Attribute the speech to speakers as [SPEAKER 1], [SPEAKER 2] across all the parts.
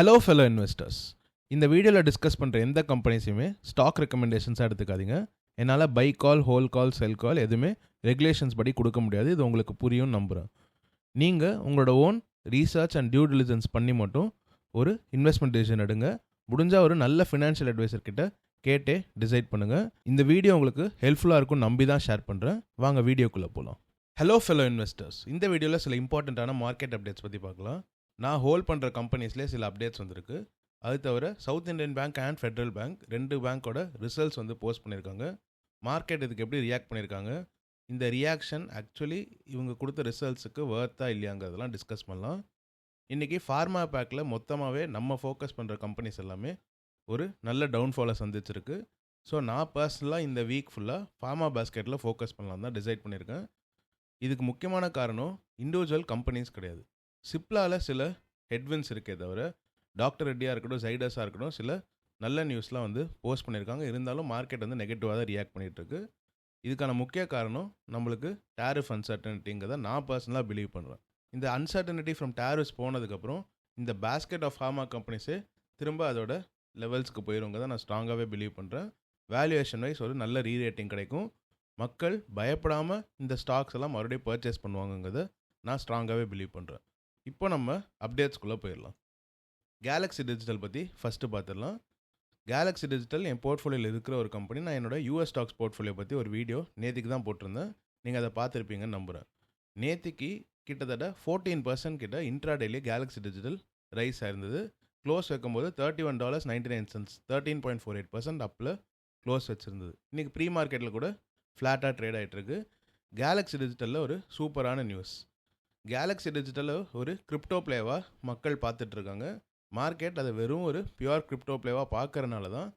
[SPEAKER 1] Hello fellow investors இந்த வீடியோவில் discuss பண்ணுற எந்த கம்பெனிஸையுமே ஸ்டாக் ரெக்கமெண்டேஷன்ஸாக எடுத்துக்காதீங்க. என்னால் பை கால் ஹோல் கால் செல் கால் எதுவுமே ரெகுலேஷன்ஸ் படி கொடுக்க முடியாது. இது உங்களுக்கு புரியும் நம்புகிறேன் நீங்கள் உங்களோட own research and due diligence பண்ணி மட்டும் ஒரு இன்வெஸ்ட்மெண்ட் டிசிஷன் எடுங்க. முடிஞ்சால் ஒரு நல்ல ஃபினான்ஷியல் அட்வைசர் கிட்ட கேட்டே டிசைட் பண்ணுங்கள் இந்த வீடியோ உங்களுக்கு ஹெல்ப்ஃபுல்லாக இருக்கும் நம்பி தான் ஷேர் பண்ணுறேன் வாங்க வீடியோக்குள்ளே போகலாம் ஹலோ ஃபெலோ இன்வெஸ்டர்ஸ் இந்த வீடியோவில் சில இம்பார்ட்டண்ட்டான மார்க்கெட் அப்டேட்ஸ் பற்றி பார்க்கலாம். நான் ஹோல்ட் பண்ணுற கம்பெனிஸ்லேயே சில அப்டேட்ஸ் வந்திருக்கு. அது தவிர South Indian Bank and Federal Bank ரெண்டு பேங்க்கோட ரிசல்ட்ஸ் வந்து போஸ்ட் பண்ணியிருக்காங்க மார்க்கெட் இதுக்கு எப்படி ரியாக்ட் பண்ணியிருக்காங்க இந்த ரியாக்ஷன் ஆக்சுவலி இவங்க கொடுத்த ரிசல்ட்ஸுக்கு வேர்த்தா இல்லையாங்கிறதெல்லாம் டிஸ்கஸ் பண்ணலாம். இன்றைக்கி ஃபார்மா பேக்கில் மொத்தமாகவே நம்ம ஃபோக்கஸ் பண்ணுற கம்பெனிஸ் எல்லாமே ஒரு நல்ல டவுன்ஃபாலை சந்திச்சிருக்கு. ஸோ நான் பர்சனலாக இந்த வீக் ஃபுல்லாக ஃபார்மா பேஸ்கெட்டில் ஃபோக்கஸ் பண்ணலாம் தான் டிசைட் பண்ணியிருக்கேன் இதுக்கு முக்கியமான காரணம் இண்டிவிஜுவல் கம்பெனிஸ் கிடையாது. சிப்லாவில் சில ஹெட்வின்ஸ் இருக்கே தவிர டாக்டர் ரெட்டியாக இருக்கட்டும் ஜைடஸாக இருக்கட்டும் சில நல்ல நியூஸ்லாம் வந்து போஸ்ட் பண்ணியிருக்காங்க. இருந்தாலும் மார்க்கெட் வந்து நெகட்டிவாக தான் ரியாக்ட் பண்ணிகிட்டு இருக்கு இதுக்கான முக்கிய காரணம் நம்மளுக்கு டேரிஃப் அன்சர்டனிட்டிங்கிறத நான் பர்சனலாக பிலீவ் பண்ணுறேன் இந்த அன்சர்டனிட்டி ஃப்ரம் டேரிஃப்ஸ் போனதுக்கப்புறம் இந்த பேஸ்கெட் ஆஃப் ஃபார்மா கம்பெனிஸே திரும்ப அதோட லெவல்ஸ்க்கு போயிருங்கிறத தான் நான் ஸ்ட்ராங்காகவே பிலீவ் பண்ணுறேன் வேல்யூவேஷன் வைஸ் ஒரு நல்ல ரீரேட்டிங் கிடைக்கும். மக்கள் பயப்படாமல் இந்த ஸ்டாக்ஸ் எல்லாம் மறுபடியும் பர்ச்சேஸ் பண்ணுவாங்கங்கிறத நான் ஸ்ட்ராங்காகவே பிலீவ் பண்ணுறேன் இப்போ நம்ம அப்டேட்ஸ்குள்ளே போயிடலாம். கேலக்ஸி டிஜிட்டல் பற்றி ஃபஸ்ட்டு பார்த்துடலாம் கேலக்ஸி டிஜிட்டல் என் போர்ட்ஃபோலியோவில் இருக்கிற ஒரு கம்பெனி நான் என்னோடய யூஎஸ் ஸ்டாக்ஸ் போர்ட்ஃபோலியோ பற்றி ஒரு வீடியோ நேற்றுக்கு தான் போட்டிருந்தேன். நீங்கள் அதை பார்த்துருப்பீங்கன்னு நம்புகிறேன் நேற்றுக்கு கிட்டத்தட்ட ஃபோர்டீன் பர்சன்ட் கிட்ட இன்ட்ராடேலி கேலக்ஸி டிஜிட்டல் ரைஸ் ஆயிருந்தது. க்ளோஸ் வைக்கும்போது thirty one dollars ninety nine cents thirteen point four eight percent அப்பில் க்ளோஸ் வச்சுருந்தது. இன்றைக்கி ப்ரீ மார்க்கெட்டில் கூட ஃப்ளாட்டாக ட்ரேட் ஆகிட்டுருக்கு கேலக்ஸி டிஜிட்டலில் ஒரு சூப்பரான நியூஸ் கேலக்ஸி டிஜிட்டலை ஒரு கிரிப்டோ பிளேவாக மக்கள் பார்த்துட்ருக்காங்க. மார்க்கெட் அதை வெறும் ஒரு பியூர் கிரிப்டோ பிளேவாக பார்க்கறனால தான்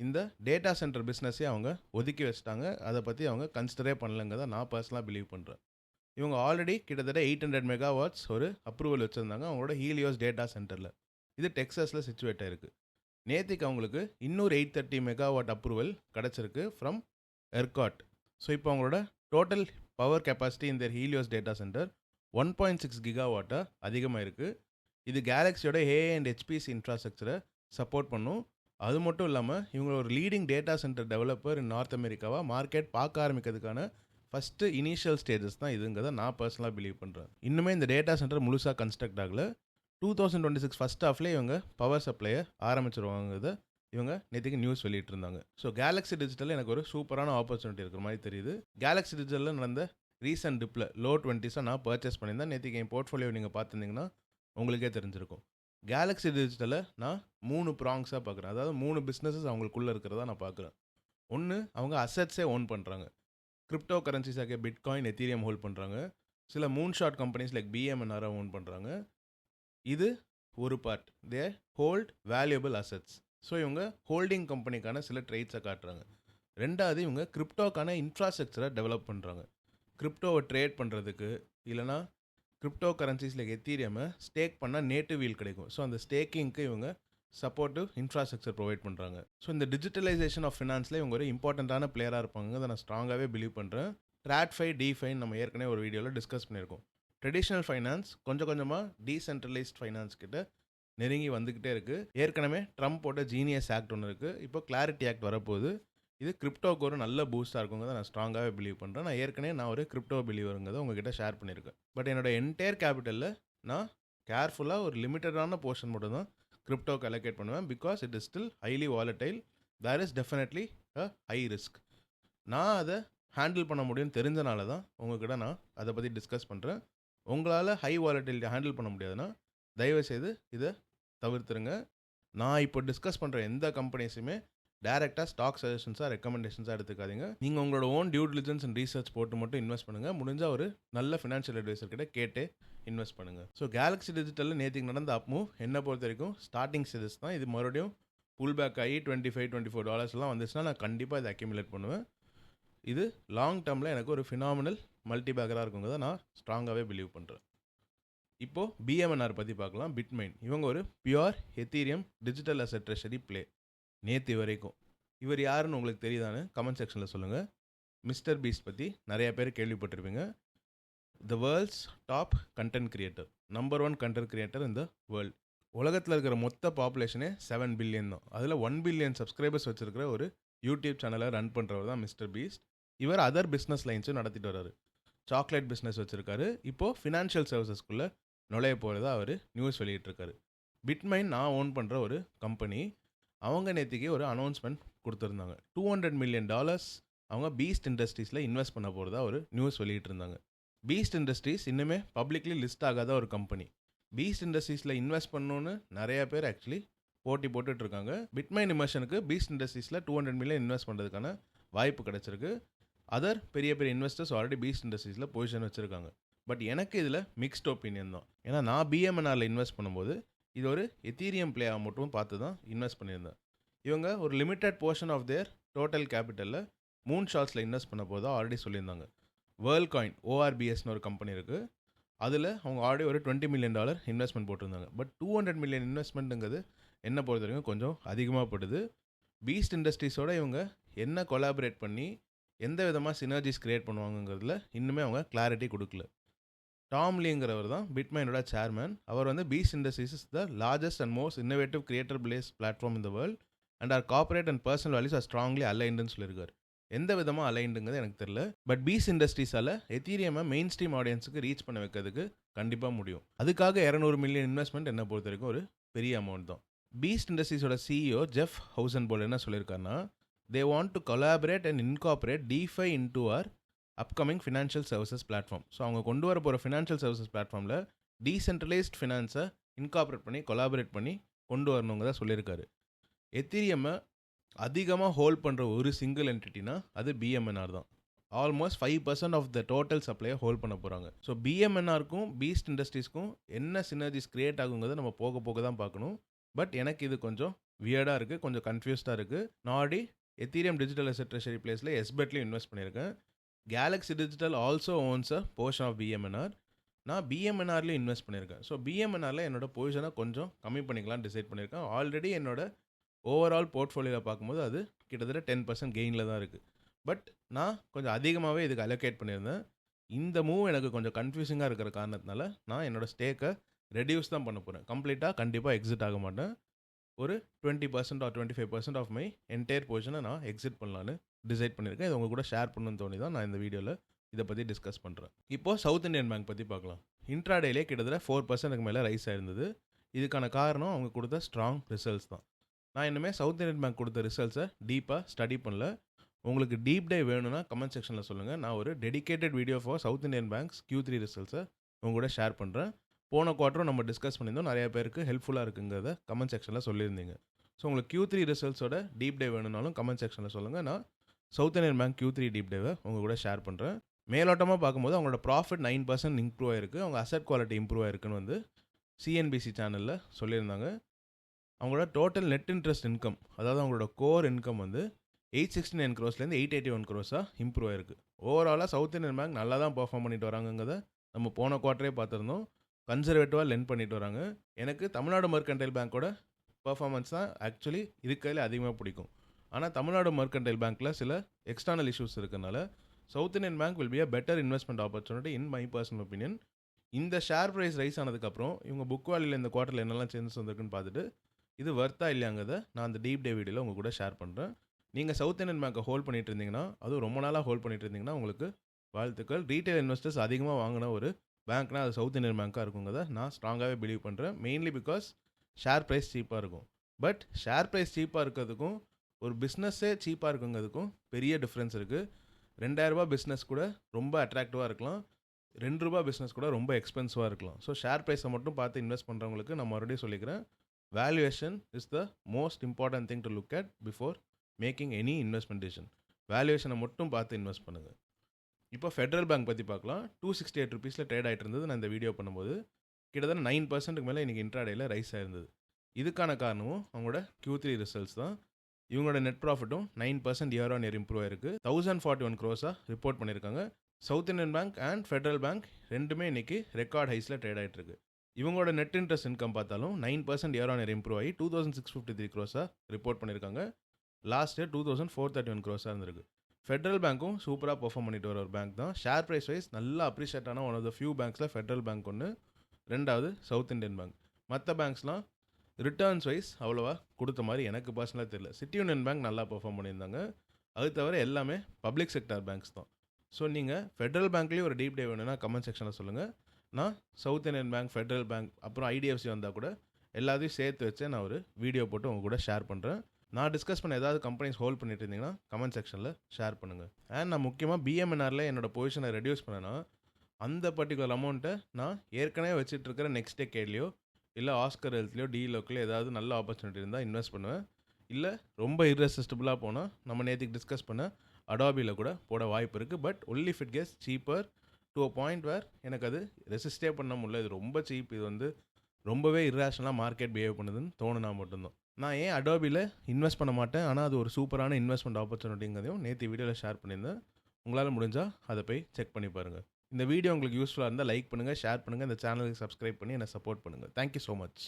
[SPEAKER 1] இந்த டேட்டா சென்டர் பிஸ்னஸே அவங்க ஒதுக்கி வச்சிட்டாங்க. அதை பற்றி அவங்க கன்சிடரே பண்ணலங்கிறத நான் பர்சனலாக பிலீவ் பண்ணுறேன் இவங்க ஆல்ரெடி கிட்டத்தட்ட எயிட் ஹண்ட்ரட் மெகாவாட்ஸ் ஒரு அப்ரூவல் வச்சுருந்தாங்க அவங்களோட ஹீலியோஸ் டேட்டா சென்டரில் இது டெக்ஸஸில் சுச்சுவேட் ஆயிருக்கு. நேற்றுக்கு அவங்களுக்கு இன்னொரு எயிட் தேர்ட்டி மெகாவாட் அப்ரூவல் கிடச்சிருக்கு ஃப்ரம் எர்காட் ஸோ இப்போ அவங்களோட டோட்டல் பவர் கெப்பாசிட்டி இந்த Helios data center one point six கிகாவாட்டாக அதிகமாக இருக்குது இது கேலக்ஸியோட ஏஏ அண்ட் ஹெச்பிசி இன்ஃப்ராஸ்ட்ரக்சரை சப்போர்ட் பண்ணும். அது மட்டும் இல்லாமல் இவங்க ஒரு leading data center developer in North அமெரிக்காவாக market பார்க்க ஆரம்பிக்கிறதுக்கான ஃபஸ்ட்டு இனிஷியல் ஸ்டேஜஸ் தான் இதுங்கிறத நான் பர்சனலாக பிலீவ் பண்ணுறேன் இன்னுமே இந்த டேட்டா சென்டர் முழுசாக கன்ஸ்ட்ரக்ட் ஆகல. Two thousand twenty six first ஹாஃப்லேயே இவங்க பவர் சப்ளையை ஆரம்பிச்சிருவாங்கிறத இவங்க நேற்றுக்கு நியூஸ் வெளியிட்டிருந்தாங்க. ஸோ கேலக்ஸி டிஜிட்டல் எனக்கு ஒரு சூப்பரான ஆப்பர்ச்சுனிட்டி இருக்கிற மாதிரி தெரியுது. கேலக்ஸி டிஜிட்டலில் நடந்த ரீசன்ட் டிப்பில் லோ டுவெண்ட்டிஸாக நான் பர்ச்சேஸ் பண்ணியிருந்தேன். நேற்றுக்கு என் போர்ட்ஃபோலியோ நீங்கள் பார்த்துருந்தீங்கன்னா உங்களுக்கே தெரிஞ்சிருக்கும். கேலக்ஸி டிஜிட்டலை நான் மூணு ப்ராங்ஸாக பார்க்குறேன். அதாவது மூணு பிஸ்னஸஸ் அவங்களுக்குள்ளே இருக்கிறதா நான் பார்க்குறேன். ஒன்று அவங்க அசட்ஸே ஓன் பண்ணுறாங்க கிரிப்டோ கரன்சிஸாக பிட்காயின் எத்தீரியம் ஹோல்ட் பண்ணுறாங்க சில மூன் ஷாட் கம்பெனிஸ் லைக் பிஎம்என்ஆரை ஓன் பண்ணுறாங்க இது ஒரு part they hold valuable assets so இவங்க ஹோல்டிங் கம்பெனிக்கான சில ட்ரேட்ஸை காட்டுறாங்க. ரெண்டாவது இவங்க கிரிப்டோக்கான இன்ஃப்ராஸ்ட்ரக்சரை டெவலப் பண்ணுறாங்க கிரிப்டோவை ட்ரேட் பண்ணுறதுக்கு இல்லைனா கிரிப்டோ கரன்சிஸ் லைக் எத்தீரியமை ஸ்டேக் பண்ணால் நேட்டிவ் வீல் கிடைக்கும். ஸோ அந்த ஸ்டேக்கிங்க்கு இவங்க சப்போர்ட்டிவ் இன்ஃப்ராஸ்ட்ரக்சர் ப்ரொவைட் பண்ணுறாங்க ஸோ இந்த டிஜிட்டலைசேஷன் ஆஃப் ஃபினான்ஸில் இவங்க ஒரு இம்பார்ட்டண்ட்டான பிளேயராக இருப்பாங்க அதை நான் ஸ்ட்ராங்காகவே பிலீவ் பண்ணுறேன் ட்ராட்ஃபை டிஃபைன் நம்ம ஏற்கனவே ஒரு வீடியோவில் டிஸ்கஸ் பண்ணியிருக்கோம். ட்ரெடிஷ்னல் ஃபைனான்ஸ் கொஞ்சம் கொஞ்சமாக டீசென்ட்ரலைஸ்ட் ஃபைனான்ஸ் கிட்ட நெருங்கி வந்துக்கிட்டே இருக்குது ஏற்கனவே ட்ரம்ப்போட ஜீனியஸ் ஆக்ட் ஒன்று இருக்குது இப்போ கிளாரிட்டி ஆக்ட் வரப்போகுது. இது கிரிப்டோக்கு ஒரு நல்ல பூஸ்ட்டாக இருக்குங்கிறத நான் ஸ்ட்ராங்காகவே பிலீவ் பண்ணுறேன் நான் ஏற்கனவே நான் ஒரு கிரிப்டோ பிலீவருங்கிறத உங்ககிட்ட ஷேர் பண்ணியிருக்கேன். பட் என்னோடய என்டையர் கேபிட்டலில் நான் கேர்ஃபுல்லாக ஒரு லிமிட்டடான போர்ஷன் மட்டும் தான் கிரிப்டோக்கு அலோகேட் பண்ணுவேன். Because it is still highly volatile there is definitely a high risk நான் அதை ஹேண்டில் பண்ண முடியும்னு தெரிஞ்சனால தான் உங்ககிட்ட நான் அதை பற்றி டிஸ்கஸ் பண்ணுறேன் உங்களால் ஹை வாலட்டிலிட்டி ஹேண்டில் பண்ண முடியாதுன்னா தயவுசெய்து இதை தவிர்த்துருங்க. நான் இப்போ டிஸ்கஸ் பண்ணுற எந்த கம்பெனிஸுமே டேரெக்டாக ஸ்டாக் சஜஷன்ஸாக ரெக்கமெண்டேஷன்ஸாக எடுத்துக்காதீங்க. நீங்கள் உங்களோட own due diligence and research போட்டு மட்டும் இன்வெஸ்ட் பண்ணுங்கள் முடிஞ்சால் ஒரு நல்ல ஃபினான்ஷியல் அட்வைசர் கிட்ட கேட்டு இன்வெஸ்ட் பண்ணுங்கள் ஸோ கேலக்ஸி டிஜிட்டலில் நேற்றுக்கு நடந்த அப் மூவ் என்னை பொறுத்த வரைக்கும் ஸ்டார்டிங் ஸ்டேஜஸ் தான். இது மறுபடியும் புல் பேக் ஆகி டுவெண்ட்டி ஃபைவ் டுவெண்ட்டி ஃபோர் டாலர்ஸ்லாம் வந்துச்சுன்னா நான் கண்டிப்பாக இதை அக்யூமுலேட் பண்ணுவேன். இது லாங் டேர்மில் எனக்கு ஒரு ஃபினாமினல் மல்டி பேக்கராக இருக்குங்கிறத நான் ஸ்ட்ராங்காகவே பிலீவ் பண்ணுறேன் இப்போது பிஎம்என்ஆர் பற்றி பார்க்கலாம். பிட்மைன் இவங்க ஒரு pure Ethereum digital asset treasury play நேற்று வரைக்கும். இவர் யாருன்னு உங்களுக்கு தெரியுதான்னு கமெண்ட் செக்ஷனில் சொல்லுங்கள் மிஸ்டர் பீஸ் பற்றி நிறைய பேர் கேள்விப்பட்டிருப்பீங்க. The world's top content creator number one content creator இந்த வேர்ல்ட் உலகத்தில் இருக்கிற மொத்த பாப்புலேஷனே செவன் பில்லியன் தான். அதில் ஒன் பில்லியன் சப்ஸ்கிரைபர்ஸ் வச்சுருக்கிற ஒரு யூடியூப் சேனலை ரன் பண்ணுறவர் தான் மிஸ்டர் பீஸ்ட். இவர் அதர் பிஸ்னஸ் லைன்ஸும் நடத்திட்டு வர்றாரு. சாக்லேட் பிஸ்னஸ் வச்சுருக்காரு. இப்போது ஃபினான்ஷியல் சர்வீசஸ்க்குள்ளே நுழைய போகிறதா அவர் நியூஸ் வெளியிட்டிருக்காரு. பிட்மைன் நான் ஓன் பண்ணுற ஒரு கம்பெனி அவங்க நேற்றுக்கே ஒரு அனௌன்ஸ்மெண்ட் கொடுத்துருந்தாங்க. டூ ஹண்ட்ரட் மில்லியன் டாலர்ஸ் அவங்க பீஸ்ட் இண்டஸ்ட்ரீஸில் இன்வெஸ்ட் பண்ண போகிறதா ஒரு நியூஸ் வெளியிட்டிருந்தாங்க. பீஸ்ட் இண்டஸ்ட்ரீஸ் இன்னுமே பப்ளிக்லி லிஸ்ட் ஆகாத ஒரு கம்பெனி பீஸ்ட் இண்டஸ்ட்ரீஸில் இன்வெஸ்ட் பண்ணணுன்னு நிறையா பேர் ஆக்சுவலி போட்டி போட்டுட்டு இருக்காங்க பிட்மைன் இமர்ஷனுக்கு பீஸ்ட் இண்டஸ்ட்ரீஸில் டூ ஹண்ட்ரட் மில்லியன் இன்வெஸ்ட் பண்ணுறதுக்கான வாய்ப்பு கிடச்சிருக்கு. அதர் பெரிய பெரிய இன்வெஸ்டர்ஸ் ஆல்ரெடி பீஸ்ட் இண்டஸ்ட்ரீஸில் பொசிஷன் வச்சுருக்காங்க. பட் எனக்கு இதில் மிக்ஸ்ட் ஒப்பீனியன் தான். ஏன்னா நான் பிஎம்என்ஆரில் இன்வெஸ்ட் பண்ணும்போது இது ஒரு எத்தீரியம் பிளேயாக மட்டும் பார்த்து தான் இன்வெஸ்ட் பண்ணியிருந்தேன். இவங்க ஒரு limited portion of their total கேபிட்டலில் moon ஷார்ட்ஸில் இன்வெஸ்ட் பண்ண போதாக ஆல்ரெடி சொல்லியிருந்தாங்க. வேர்ல்ட் காயின் ஓஆர்பிஎஸ்னு ஒரு கம்பெனி இருக்குது அதில் அவங்க ஆல்ரெடி ஒரு டுவெண்ட்டி மில்லியன் டாலர் இன்வெஸ்ட்மெண்ட் போட்டிருந்தாங்க. பட் டூ ஹண்ட்ரட் மில்லியன் இன்வெஸ்ட்மெண்ட்டுங்கிறது என்ன பொறுத்த வரைக்கும் கொஞ்சம் அதிகமாக படுது பீஸ்ட் இண்டஸ்ட்ரீஸோட இவங்க என்ன கொலாபரேட் பண்ணி எந்த விதமாக சினர்ஜிஸ் க்ரியேட் பண்ணுவாங்கங்கிறதுல இன்னுமே அவங்க கிளாரிட்டி கொடுக்கல. டாம் லீங்கிறவர் தான் பிட்மைனோட சேர்மேன் அவர் வந்து Beast Industries is the largest and most innovative creator place platform இந்த world and our corporate and personal values are strongly அலைண்டுன்னு சொல்லியிருக்காரு. எந்த விதமாக அலைண்டுங்கிறது எனக்கு தெரில பட் பீஸ் இண்டஸ்ட்ரீஸால் எத்தீரியமை மெயின் ஸ்ட்ரீம் ஆடியன்ஸுக்கு ரீச் பண்ண வைக்கிறதுக்கு கண்டிப்பாக முடியும். அதுக்காக இரநூறு மில்லியன் இன்வெஸ்ட்மெண்ட் என்ன பொறுத்த வரைக்கும் ஒரு பெரிய அமௌண்ட் தான். பீஸ்ட் இண்டஸ்ட்ரீஸோட சிஇஓ ஜெஃப் ஹவுசன் போல் என்ன சொல்லியிருக்காருன்னா they want to collaborate and incorporate DeFi into our upcoming financial services platform so அவங்க கொண்டு வர போகிற ஃபினான்ஷியல் சர்வீசஸ் பிளாட்ஃபார்மில் டீசென்ட்ரலைஸ்ட் ஃபினான்ஸை இன்கார்பரேட் பண்ணி கொலாபரேட் பண்ணி கொண்டு வரணுங்க தான் சொல்லியிருக்காரு. எத்திரியம்மை அதிகமாக ஹோல்ட் பண்ணுற ஒரு சிங்கிள் என்டிட்டினா அது பிஎம்என்ஆர் தான். Almost five percent of the total சப்ளையை hold பண்ண போகிறாங்க ஸோ பிஎம்என்ஆருக்கும் பீஸ்ட் இண்டஸ்ட்ரீஸ்க்கும் என்ன சினர்ஜிஸ் க்ரியேட் ஆகுங்கிறத நம்ம போக போக தான் பார்க்கணும். பட் எனக்கு இது கொஞ்சம் வியர்டாக இருக்குது கொஞ்சம் கன்ஃபியூஸ்டாக இருக்குது நான் already Ethereum digital asset treasury பிளேஸில் எஸ்பெட்லையும் இன்வெஸ்ட் பண்ணியிருக்கேன். Galaxy Digital also owns a portion of BMNR நான் பிஎம்என்ஆர்லேயும் இன்வெஸ்ட் பண்ணியிருக்கேன். ஸோ பிஎம்என்ஆரில் என்னோட பொசிஷனை கொஞ்சம் கம்மி பண்ணிக்கலாம்னு டிசைட் பண்ணியிருக்கேன். ஆல்ரெடி என்னோட ஓவரால் போர்ட்ஃபோலியோவில் பார்க்கும்போது அது கிட்டத்தட்ட டென் பர்சன்ட் கெயினில் தான் இருக்குது பட் நான் கொஞ்சம் அதிகமாகவே இதுக்கு அலோகேட் பண்ணியிருந்தேன். இந்த மூவ் எனக்கு கொஞ்சம் கன்ஃபியூசிங்காக இருக்கிற காரணத்தினால நான் என்னோட ஸ்டேக்கை ரெடியூஸ் தான் பண்ண போகிறேன் கம்ப்ளீட்டாக கண்டிப்பாக எக்ஸிட் ஆக மாட்டேன். ஒரு twenty percent or twenty five percent of my entire பொசிஷனை நான் எக்ஸிட் பண்ணலான்னு டிசைட் பண்ணியிருக்கேன் இது உங்கள் கூட ஷேர் பண்ணணும்னு தோணி தான் நான் இந்த வீடியோவில் இதை பற்றி டிஸ்கஸ் பண்ணுறேன் இப்போது சவுத் இந்தியன் பேங்க் பற்றி பார்க்கலாம். இன்ட்ராடேலே கிட்டத்தட்ட ஃபோர் பர்சன்ட்டுக்கு மேலே ரைஸ் ஆயிருந்தது. இதுக்கான காரணம் அவங்க கொடுத்த ஸ்ட்ராங் ரிசல்ட்ஸ் தான். நான் இன்னுமே சவுத் இந்தியன் பேங்க் கொடுத்த ரிசல்ட்ஸை டீப்பாக ஸ்டடி பண்ணல. உங்களுக்கு டீப் டே வேணும்னா கமெண்ட் செக்ஷனில் சொல்லுங்கள் நான் ஒரு dedicated video for South Indian banks Q three ரிசல்ட்ஸை உங்க கூட ஷேர் பண்ணுறேன் போன குவார்ட்டரும் நம்ம டிஸ்கஸ் பண்ணியிருந்தோம். நிறைய பேருக்கு ஹெல்ப்ஃபுல்லாக இருக்குங்கிறத கமெண்ட் செக்ஷனில் சொல்லியிருந்தீங்க. ஸோ உங்களுக்கு கியூ த்ரீ ரிசல்ட்ஸோட டீப் டே வேணும்னாலும் கமெண்ட் செக்ஷனில் சொல்லுங்கள் நான் South Indian Bank Q three deep டேவை உங்கள் கூட ஷேர் பண்ணுறேன் மேலோட்டமாக பார்க்கும்போது அவங்களோட ப்ராஃபிட் நைன் பர்சன்ட் இம்ப்ரூவ் ஆயிருக்கு. அவங்க அசட் குவாலிட்டி இம்ப்ரூவ் ஆயிருக்குன்னு வந்து சிஎன்பிசி சேனலில் சொல்லியிருந்தாங்க. அவங்களோட டோட்டல் நெட் இன்ட்ரெஸ்ட் இன்கம் அதாவது அவங்களோட கோர் இன்கம் வந்து எயிட் சிக்ஸ்டி நைன் க்ரோஸ்லேருந்து எயிட் எயிட்டி ஒன் க்ரோஸாக இம்ப்ரூவ் ஆயிருக்கு. ஓவராலாக சவுத் இந்தியன் பேங்க் நல்லா தான் பர்ஃபார்ம் பண்ணிட்டு வராங்கங்கிறத நம்ம போன குவார்ட்டரே பார்த்துருந்தோம். கன்சர்வேட்டிவாக லென் பண்ணிட்டு வராங்க. எனக்கு தமிழ்நாடு மர்கன்டைல் பேங்க்கோட பர்ஃபார்மன்ஸ் தான் ஆக்சுவலி இருக்கிறதுல அதிகமாக பிடிக்கும். ஆனால் தமிழ்நாடு மர்கன்டைல் பேங்க்கில் சில எக்ஸ்டர்னல் இஷ்யூஸ் இருக்கனால South Indian Bank will be a better investment opportunity in my personal opinion இந்த ஷேர் ப்ரைஸ் ரைஸ் ஆனதுக்கப்புறம் இவங்க புக் வேலியில் இந்த குவார்ட்டரில் என்னெல்லாம் சேஞ்சஸ் வந்திருக்குன்னு பார்த்துட்டு இது வர்த்தா இல்லையாங்கிறத நான் அந்த டீப் டே வீடியோவில் உங்கள் கூட ஷேர் பண்ணுறேன் நீங்கள் சவுத் இந்தியன் பேங்க்கை ஹோல்ட் பண்ணிட்டு இருந்தீங்கன்னா அதுவும் ரொம்ப நாளாக ஹோல்ட் பண்ணிட்டு இருந்தீங்கன்னா உங்களுக்கு வாழ்த்துக்கள். ரீட்டைல் இன்வெஸ்டர்ஸ் அதிகமாக வாங்கின ஒரு பேங்க்னா அது சவுத் இந்தியன் பேங்க்காக இருக்குங்கிறத நான் ஸ்ட்ராங்காகவே பிலீவ் பண்ணுறேன் மெயின்லி பிகாஸ் ஷேர் ப்ரைஸ் சீப்பாக இருக்கும். பட் ஷேர் ப்ரைஸ் சீப்பாக இருக்கிறதுக்கும் ஒரு பிஸ்னஸ்ஸே சீப்பாக இருக்குங்கிறதுக்கும் பெரிய டிஃப்ரென்ஸ் இருக்குது ரெண்டாயிரரூபா பிஸ்னஸ் கூட ரொம்ப அட்ராக்டிவாக இருக்கலாம். ரெண்டு ரூபா பிஸ்னஸ் கூட ரொம்ப எக்ஸ்பென்சிவாக இருக்கலாம். ஸோ ஷேர் ப்ரைஸை மட்டும் பார்த்து இன்வெஸ்ட் பண்ணுறவங்களுக்கு நான் மறுபடியும் சொல்லிக்கிறேன். Valuation is the most important thing to look at before making any investment decision வேல்யூவேஷனை மட்டும் பார்த்து இன்வெஸ்ட் பண்ணுங்கள் இப்போ ஃபெட்ரல் பேங்க் பற்றி பார்க்கலாம். டூ சிக்ஸ்டி எயிட் ருபீஸில் ட்ரேட் ஆகிட்டு இருந்தது. நான் இந்த வீடியோ பண்ணும்போது கிட்டத்தட்ட நைன் பர்சன்ட்டுக்கு மேலே இன்றைக்கி இன்ட்ராடேயில் ரைஸ் ஆயிருந்தது. இதுக்கான காரணமும் அவங்களோட கியூ த்ரீ ரிசல்ட்ஸ் தான். இவங்களோட net ப்ராஃபிட்டும் nine percent year on year improve ஆயிருக்கு. தௌசண்ட் ஃபார்ட்டி ஒன் க்ரோஸாக ரிப்போர்ட் பண்ணியிருக்காங்க South Indian Bank and Federal Bank ரெண்டுமே இன்றைக்கி ரெக்கார்ட் ஹைஸில் ட்ரேட் ஆகிட்டு இருக்கு. இவங்களோட நெட் இன்ட்ரெஸ்ட் இன்கம் பார்த்தாலும் nine percent year on year improve ஆகி two thousand six fifty three க்ரோஸாக report பண்ணியிருக்காங்க last year two thousand four thirty one க்ரோஸாக இருந்திருக்கு ஃபெட்ரல் பேங்க்கும் சூப்பராக பர்ஃபார்ம் பண்ணிட்டு வர ஒரு பேங்க் தான். ஷேர் ப்ரைஸ் வைஸ் நல்லா அப்ரிஷியேட் ஆன ஒன் ஆஃப் த ஃபியூ பேங்க்ஸில் ஃபெட்ரல் பேங்க் ஒன்று ரெண்டாவது சவுத் இந்தியன் பேங்க் மற்ற பேங்க்ஸ்லாம் ரிட்டர்ன்ஸ் வைஸ் அவ்வளோவா கொடுத்த மாதிரி எனக்கு பர்சனலாக தெரியல. சிட்டி யூனியன் பேங்க் நல்லா பெர்ஃபார்ம் பண்ணியிருந்தாங்க. அது தவிர எல்லாமே பப்ளிக் செக்டார் பேங்க்ஸ் தான். ஸோ நீங்கள் ஃபெட்ரல் பேங்க்லேயும் ஒரு டீப் டே வேணும்னா கமெண்ட் செக்ஷனில் சொல்லுங்கள் நான் South Indian Bank Federal Bank அப்புறம் ஐடிஎஃப்சி வந்தால் கூட எல்லாத்தையும் சேர்த்து வச்சு நான் ஒரு வீடியோ போட்டு உங்கள் கூட ஷேர் பண்ணுறேன் நான் டிஸ்கஸ் பண்ண ஏதாவது கம்பெனிஸ் ஹோல்ட் பண்ணிட்டு இருந்தீங்கன்னா கமெண்ட் செக்ஷனில் ஷேர் பண்ணுங்கள் அண்ட் நான் முக்கியமாக பிஎம்என்ஆரில் என்னோட பொசிஷனை ரெடியூஸ் பண்ணேன்னா அந்த பர்டிகுலர் அமௌண்ட்டை நான் ஏற்கனவே வச்சுட்டு இருக்கிற நெக்ஸ்ட் டேக்கேட்லையோ இல்லை ஆஸ்கர் ஹெல்த்லையோ டிலோக்கில் ஏதாவது நல்ல ஆப்பர்ச்சுனிட்டி இருந்தால் இன்வெஸ்ட் பண்ணுவேன். இல்லை ரொம்ப irresistible-ஆ போனால் நம்ம நேற்றுக்கு டிஸ்கஸ் பண்ண அடாபியில் கூட போட வாய்ப்பு இருக்குது but only if it gets cheaper to a point where எனக்கு அது ரெசிஸ்டே பண்ண முடியல. இது ரொம்ப சீப் இது வந்து ரொம்பவே இர்ரேஷனலாக மார்க்கெட் பிஹேவ் பண்ணுதுன்னு தோணுனா மட்டும்தான். நான் ஏன் அடாபியில் இன்வெஸ்ட் பண்ண மாட்டேன்? ஆனால் அது ஒரு சூப்பரான இன்வெஸ்ட்மெண்ட் ஆப்பர்ச்சுனிட்டிங்கிறதையும் நேற்று வீடியோவில் ஷேர் பண்ணியிருந்தேன். உங்களால் முடிஞ்சால் அதை போய் செக் பண்ணி பாருங்கள் இந்த வீடியோ உங்களுக்கு யூஸ்ஃபுல்லாக இருந்தால் லைக் பண்ணுங்கள் ஷேர் பண்ணுங்கள் இந்த சேனலுக்கு சப்ஸ்கிரைப் பண்ணி என்னை சப்போர்ட் பண்ணுங்கள் தேங்க்யூ ஸோ மச்